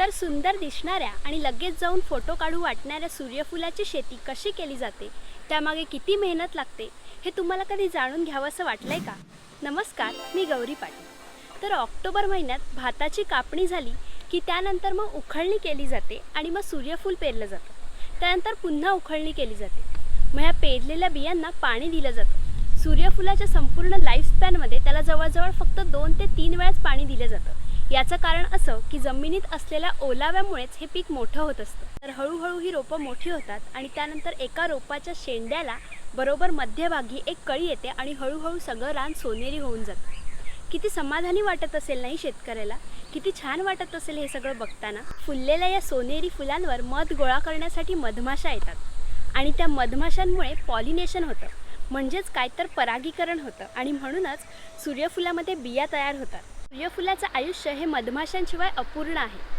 तर सुंदर दिसणाऱ्या आणि लगेच जाऊन फोटो काढू वाटणाऱ्या सूर्यफुलाची शेती कशी केली जाते? त्यामागे किती मेहनत लागते? हे तुम्हाला कधी जाणून घ्यावंसं वाटलंय का? नमस्कार मी गौरी पाटील. तर ऑक्टोबर महिन्यात भाताची कापणी झाली की त्यानंतर मग उखळणी केली जाते आणि मग सूर्यफूल पेरलं जातं. त्यानंतर पुन्हा उखळणी केली जाते. मग ह्या पेरलेल्या बियांना पाणी दिलं जातं. सूर्यफुलाच्या संपूर्ण लाईफस्पॅनमध्ये त्याला जवळजवळ फक्त दोन ते तीन वेळाच पाणी दिलं जातं. याचं कारण असं की जमिनीत असलेल्या ओलाव्यामुळेच हे पीक मोठं होत असतं. तर हळूहळू ही रोपं मोठी होतात आणि त्यानंतर एका रोपाच्या शेंड्याला बरोबर मध्यभागी एक कळी येते आणि हळूहळू सगळं रान सोनेरी होऊन जातं. किती समाधानी वाटत असेल नाही शेतकऱ्याला? किती छान वाटत असेल हे सगळं बघताना? फुललेल्या या सोनेरी फुलांवर मध गोळा करण्यासाठी मधमाशा येतात. आणि त्या मधमाशांमुळे पॉलिनेशन होतं. म्हणजेच काय तर परागीकरण होतं आणि म्हणूनच सूर्यफुलामध्ये बिया तयार होतात. सूर्यफुलाचं आयुष्य हे मधमाशांशिवाय अपूर्ण आहे.